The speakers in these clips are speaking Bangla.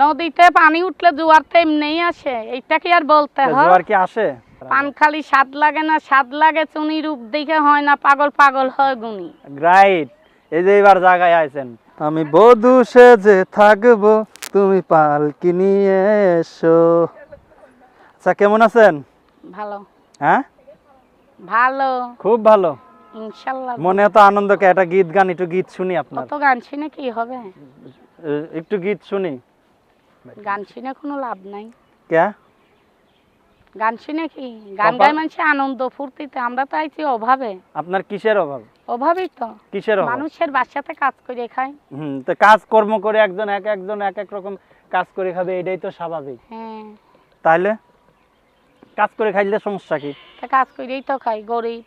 নদীতে পানি উঠলে জোয়ার তো এমনিই আসে এইটা কি আর বলতে হয়? জোয়ার কি আসে? পান খালি স্বাদ লাগে না স্বাদ লাগে চুনি রূপ দেখে হয় না পাগল পাগল হয় গুনি রাইট এই যে এবার জায়গায় আইছেন। আমি বধু সেজে থাকব তুমি পালকি নিয়ে এসো। আচ্ছা কেমন আছেন? ভালো। হ্যাঁ? ভালো। খুব ভালো। ইনশাল্লাহ মনে এত আনন্দকে একটা গীত গান একটু গীত শুনি আপনার। কত গান শুনে কি হবে? একটু গীত শুনি। গান শুনে কোনো লাভ নাই। কে গান শুনে কি? গান গায় আনন্দ ফুর্তিতে। আমরা তো আইছি অভাবে। আপনার কিসের অভাব? অভাবই তো। কিসের অভাব? মানুষের বাসাতে কাজ করে খায়। হুম তো কাজ কর্ম করে একজন এক একজন এক এক রকম কাজ করে খাবে এটাই তো স্বাভাবিক। হ্যাঁ। তাইলে? কাজ করে খাইলে সমস্যা কি? তা কাজ করেই তো খাই গরিব।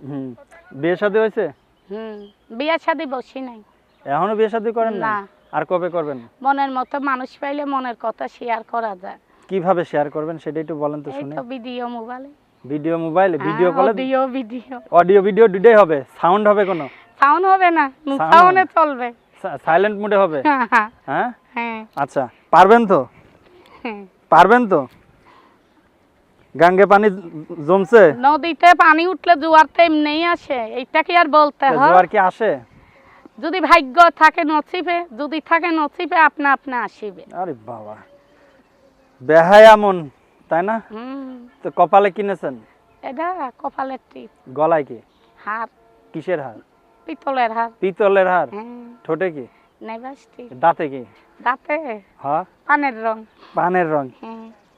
হুম বিয়ে শাদী হয়েছে? হুম বিয়ে শাদি বসি নাই। এখনও বিয়ে শাদী করেন না। আর কবে করবেন? মনের মতো মানুষ পাইলে মনের কথা শেয়ার করা যায়। কীভাবে শেয়ার করবেন সেটা একটু বলেন তো শুনি। ভিডিও মোবাইলে ভিডিও মোবাইলে ভিডিও কলে অডিও ভিডিও অডিও ভিডিও দুটোই হবে। সাউন্ড হবে কোনো? সাউন্ড হবে না সাউন্ডে চলবে। সাইলেন্ট মোডে হবে? হ্যাঁ? হ্যাঁ। আচ্ছা পারবেন তো? হ্যাঁ। পারবেন তো? গাঙ্গে পানি জমছে? নদীতে পানি উঠলে জোয়ার তো এমনিই আসে এইটা কি আর বলতে হয়? জোয়ার কি আসে? যদি ভাগ্য থাকে নসিবে যদি থাকে নসিবে আপনা আপনা আসিবে। আরে বাবা বেহায়া মন তাই না? তো কপালে কিনেছেন এটা কপালের টিপ। গলায় কি? হাত কিসের হার? পিতলের হাত পিতলের হার? ঠোঁটে কি? নেবাস টিপ দাঁতে কি? দাঁতে। হ্যাঁ? পানের রং। পানের রং।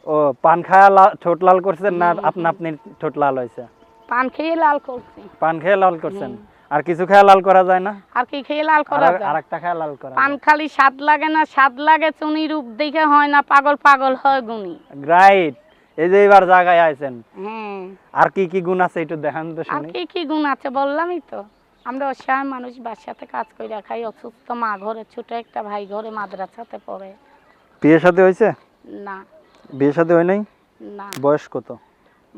ও পান খায়া ঠোঁট লাল করছেন না আপনা আপনি ঠোঁট লাল হয়েছে পান খেয়ে লাল করছি। পান খেয়ে লাল করছেন? আর কিছু খেয়ে লাল করা যায় না? আর কি খেয়ে লাল করা যায়? আর একটা খেয়ে লাল করা পান খালি স্বাদ লাগে না স্বাদ লাগে চুনি রূপ দেখে হয় না পাগল পাগল হয় গুনি রাইট এই যে এবার জায়গায় আইছেন। হ্যাঁ। আর কি কি গুণ আছে একটু দেখান তো আর শুনি। কি কি গুণ আছে বললামই তো। আমরা অসহায় মানুষ বাসাতে কাজ করে খাই অসুস্থ মা ঘরে ছোট একটা ভাই ঘরে মাদ্রাসাতে পড়ে। বিয়ে সাথে হয়েছে? না। বিয়ে সাথে হয় নাই? না। বয়স কত?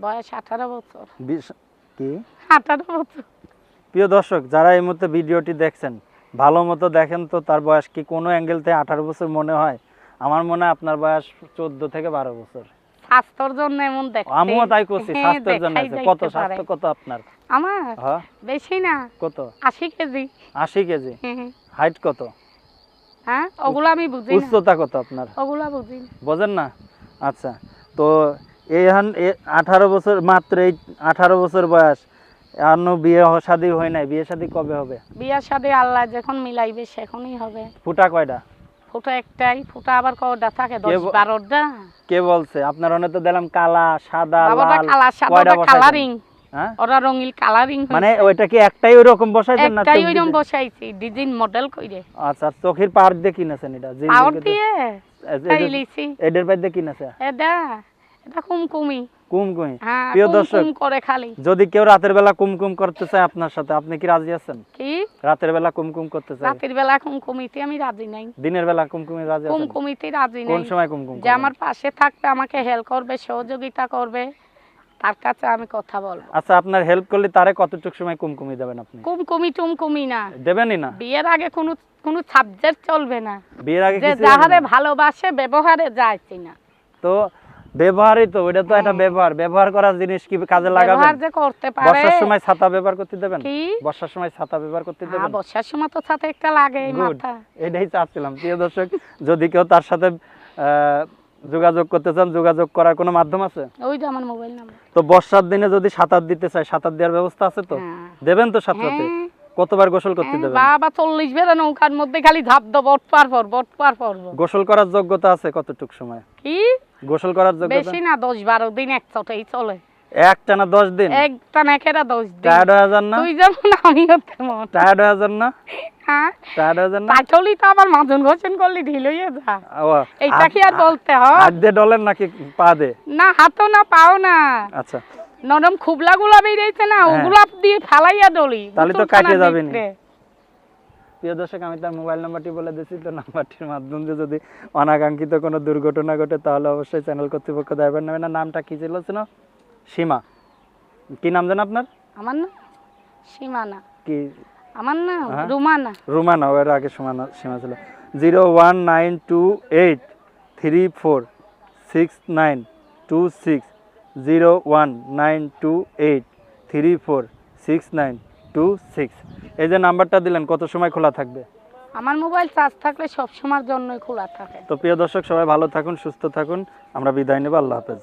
বয়স আঠারো বছর। বিশ কি? আঠারো বছর। প্রিয় দর্শক যারা এই মুহূর্তে ভিডিওটি দেখছেন ভালো মতো দেখেন তো তার বয়স কি কোনো অ্যাঙ্গেল থেকে আঠারো বছর মনে হয়? আমার মনে হয় আপনার বয়স চোদ্দ থেকে বারো বছর। স্বাস্থ্যর জন্য এমন দেখতে আমিও তাই করছি হ্যাঁ, স্বাস্থ্যের জন্য দেখাই আছে। যাইতে কত স্বাস্থ্য কত আপনার? আমার? হ্যাঁ? বেশি না। কত? আশি কেজি। আশি কেজি? হ্যাঁ, হাইট কত? হ্যাঁ ওগুলো আমি বুঝি না। উচ্চতা কত আপনার? ওগুলা বুঝি না। বোঝেন না? আচ্ছা তো এই আঠারো বছর মাত্র এই আঠারো বছর বয়স এখনও বিয়ে হ- হয় নাই বিয়ে শাদী কবে হবে? বিয়ার সাথে আল্লাহ যখন মিলাইবে সেখনই হবে। ফুটা কয়টা ফুটা একটাই ফুটা আবার কটা থাকে? দশ ব- বারোটা কে বলছে? আপনার অনেক তো দিলাম কালা সাদা লাল। কালার সাদা কালারিং ওরা রঙিল কালারিং মানে ওইটা কি একটাই ওইরকম বসাইছেন না একটাই ওইরকম বসাইছি ডিজাইন মডেল কইরে। আচ্ছা চোখের পাওয়ার দিয়ে কিনেছেন এটা? দিয়ে? দিয়ে কিনেছে? এটা এটা কুমি হ্যাঁ প্রিয় দর্শক করে খালি। যদি কেউ রাতের বেলা কুমকুম করতে চায় আপনার সাথে আপনি কি রাজি আছেন? কি? রাতের বেলা কুমকুম করতে চায়। রাতের বেলা কুমকুমিতে আমি রাজি নাই। দিনের বেলা কুমকুমে রাজি আছেন? কুমকুমিতে রাজি কোন সময় কুমকুম যে আমার পাশে থাকবে আমাকে হেল্প করবে সহযোগিতা করবে তার কাছে আমি কথা বলব। আচ্ছা আপনার হেল্প করলে তারে কতটুকু সময় কুমকুমি দেবেন আপনি? কুমকুমি টুমকুমি না। দেবেনই না? বিয়ের আগে কোনো কোনো সাবজেক্ট চলবে না। বিয়ের আগে যে যাহারে ভালোবাসে ব্যবহারে যাইছি না তো ব্যবহারই তো ওটা তো একটা হ্যাঁ। ব্যবহার। ব্যবহার করার জিনিস কি কাজে লাগাবেন? ব্যবহার যে করতে পারে। বর্ষার সময় ছাতা ব্যবহার করতে দেবেন? কি? বর্ষার সময় ছাতা ব্যবহার করতে হ্যাঁ, দেবেন? বর্ষার সময় তো সাথে একটা লাগে মাথা এটাই চাচ্ছিলাম। প্রিয় দর্শক যদি কেউ তার সাথে যোগাযোগ করতে চান যোগাযোগ করার কোনো মাধ্যম আছে? ওই যে আমার মোবাইল নাম্বার। তো বর্ষার দিনে যদি সাঁতার দিতে চায় সাঁতার দেওয়ার ব্যবস্থা আছে তো? হ্যাঁ। দেবেন তো সাঁতরাতে? হ্যাঁ। কতবার গোসল করতে হ্যাঁ, দেবেন? বাবা চল্লিশ বেড়া নৌকার মধ্যে খালি ধাপ দাও বট পার পর বট পার পর। গোসল করার যোগ্যতা আছে কতটুক সময়? কি? গোসল করার যোগ্যতা? বেশি না দশ বারো দিন একসাথেই চলে। একটা না দশ দিন? একটা নেকেরা দশ দিন। টায়ার্ড হয়ে যান না? তুই যেমন আমিও তেমন। টায়ার্ড হয়ে যান না? হ্যাঁ? টায়ার্ড হয়ে যান না? পাটলি তো মাজন ঘোষণ করলে ঢিল হয়ে যা। ও, এইটা কি আর বলতে হয়? হাত দিয়ে ডলেন নাকি পা দে না হাতও না পাও না। আচ্ছা। নরম খুবলা গুলা বেরিয়েছে না হ্যাঁ। ওগুলা দিয়ে ফালাইয়া ডলি। তাহলে তো কাটে যাবে নি। প্রিয় দর্শক আমি তার মোবাইল নাম্বারটি বলে দিচ্ছি তো নাম্বারটির মাধ্যমে দিয়ে যদি অনাকাঙ্ক্ষিত কোনো দুর্ঘটনা ঘটে তাহলে অবশ্যই চ্যানেল কর্তৃপক্ষ দায়বার নেবে না নামটা কি ছিল? ছিল সীমা। কি নাম জানেন আপনার? আমার না সীমানা। কি? আমার না হ্যাঁ? রুমানা। রুমানা ওর আগে সীমানা সীমা ছিল। Zero one nine two eight three four six nine two six zero one nine two eight three four six nine. Two six. এই যে নাম্বারটা দিলেন কত সময় খোলা থাকবে? আমার মোবাইল চার্জ থাকলে সব সময়ের জন্যই খোলা থাকে। তো প্রিয় দর্শক সবাই ভালো থাকুন সুস্থ থাকুন। আমরা বিদায় নেব আল্লাহ হাফেজ।